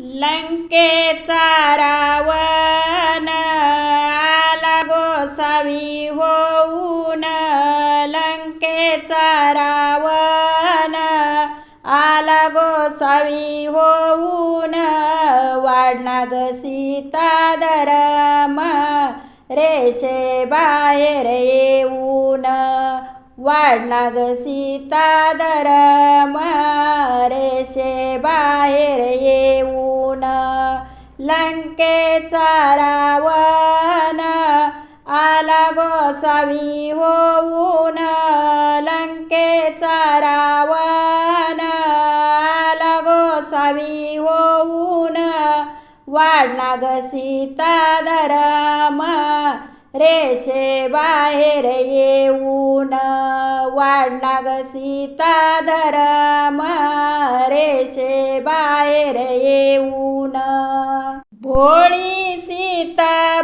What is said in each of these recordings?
लंकेचा रावण आला गोसावी होऊन. लंकेचा रावण आला गोसावी होऊन. वाढना ग सीता धरम रेषे बाहेर येऊन. वाढना ग सीता धरम रेषे बाहेर येऊन. लंकेचा रावण आला गोसावी होऊन. लंकेचा रावण आला गोसावी होऊन. वाढना ग सीता धरम रेषे बाहेर येऊन वाढला ग सीता धरम. रेषे बाहेर येऊन भोळी सीताबाई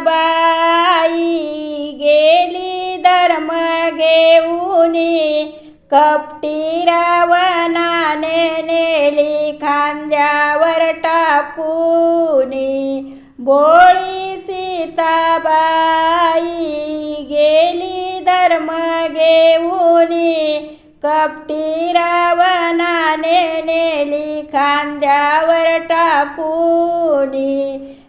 गेली धर्म घेऊन. कपटी रावणाने नेली खांद्यावर टाकून. भोळी सीताबाई गेली धर्म घेऊन कपटी रावणाने नेली खांद्यावर टाकून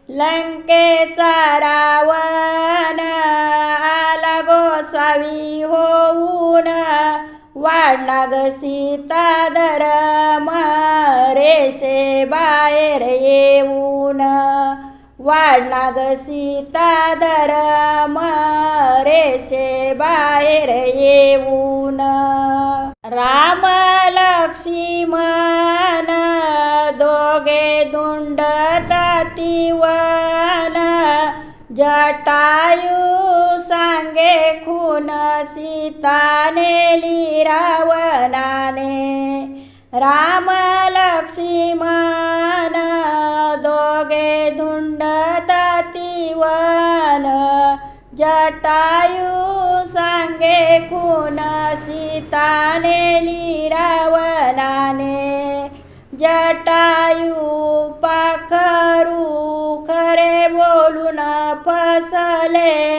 लंकेचा रावण आला गोसावी होऊन. वाढला ग सीता धर्म रेसे बाहेर येऊन. वाढना ग सीता धरम रेषे बाहेर येऊन. राम लक्ष्मण दोघे धुंड तातीवन जटायू सांगे खून सीता नेली रावणाने राम लक्ष्मण जटायू सांगे खून सीताने लिरावलाने जटायू पाखरू खरे बोलून फसले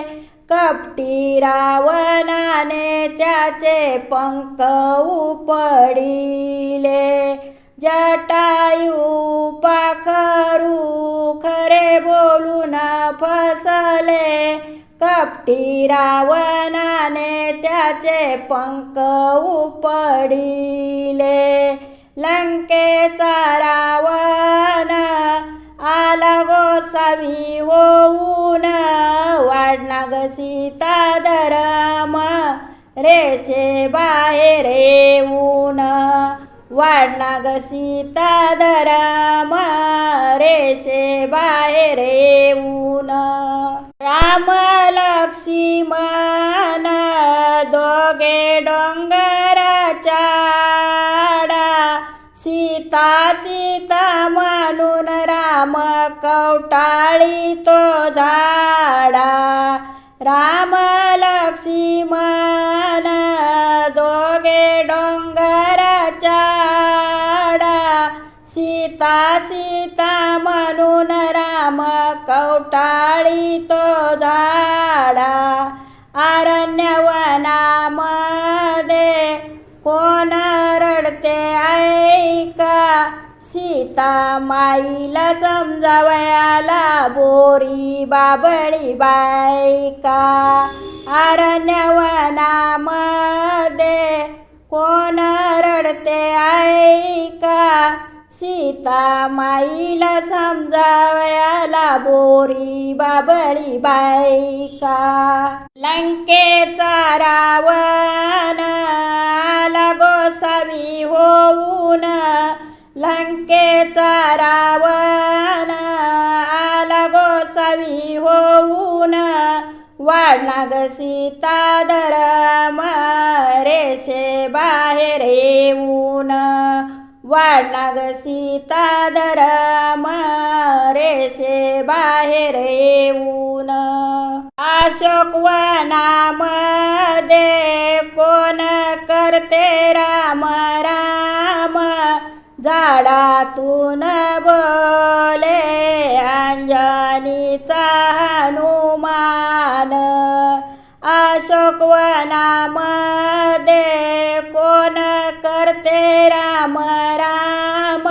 कपटी रावणाने. त्याचे पंख उपडिले. जटायू पाखरू खरे बोलून फसले कपटी रावणाने त्याचे पंख उपडिले. लंकेचा रावण आला गोसावी होऊन वाढना ग सीता धरम रेषे बाहेर येऊन वाढना ग सीता धरम रेषे बाहेर येऊन राम लक्ष्मण दोघे डोंगराच्या सीता सीता म्हणून राम कवटाळी तो झा सीता सीता म्हणून राम कवटाळी तो झाडा आरण्यवनामध्ये कोण रडते ऐका. सीता माईला समजावयाला बोरी बाबळी बायका. आरण्यवनामध्ये कोण रडते आय सीता माईला समजावयाला बोरी बाबळी बायका. लंकेचा रावण आला गोसावी होऊन. लंकेचा रावण आला गोसावी होऊन. वाढना ग सीता धरम रेषे बाहेर येऊन. वाढला सीता रेसे बाहेर येऊन. अशोक वनामध्ये कोण करते राम राम? झाडातून बोले अंजनीचा हनुमान. अशोक वनामध्ये राम राम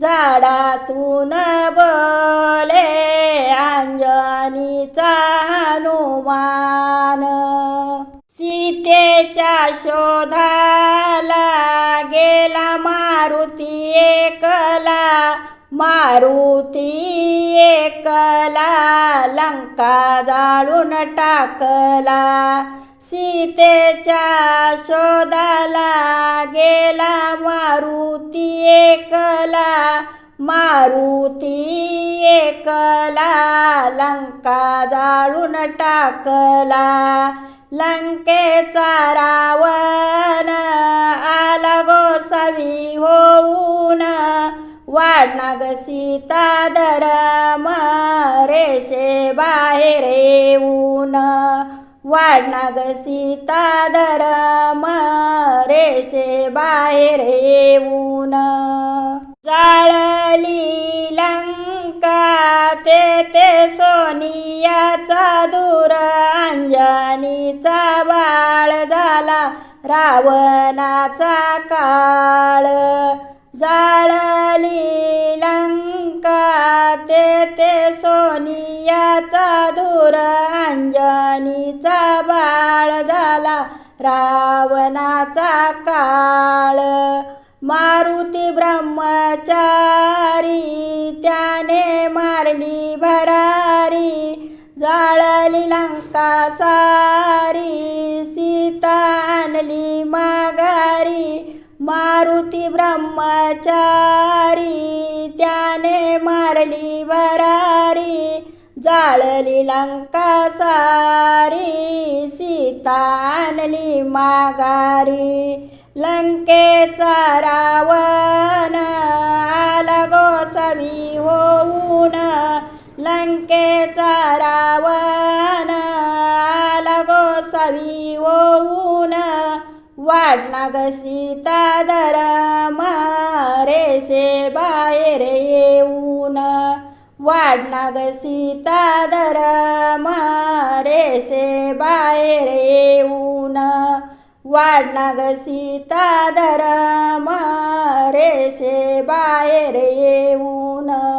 झाडातून बोले अंजनीचा हनुमान. सीतेच्या शोधाला गेला मारुती एकला मारुती एकला लंका जाळून टाकला. सीतेच्या शोधाला गेला मारुती एकला मारुती एकला लंका जाळून टाकला. लंकेचा रावण आला गोसावी होऊन. वाढनाग सीता धरम रेषे बाहेर येऊन. वाढनाग सीता धरम रेसे बाहेर येऊन. जाळली लंका ते ते सोनियाचा दूर अंजनीचा बाळ झाला रावणाचा काळ. जाळली लंका ते ते सोनियाचा दूर अंजनीचा बाळ झाला रावणाचा काळ. मारुती ब्रह्मचारी त्याने मारली भरारी जाळली लंका सारी सीता आणली माघारी. मारुती ब्रह्मचारी त्याने मारली भरारी जाळली लंका सारी सीता आणली माघारी. लंकेचा रावण आला गोसावी होऊन. लंकेचा रावण आला गोसावी होऊन. वाढनाग सीता दरा वाढनाग सीता धरम रेषे बाहेर येऊन. वाढनाग सीता धरम रेषे बाहेर येऊन.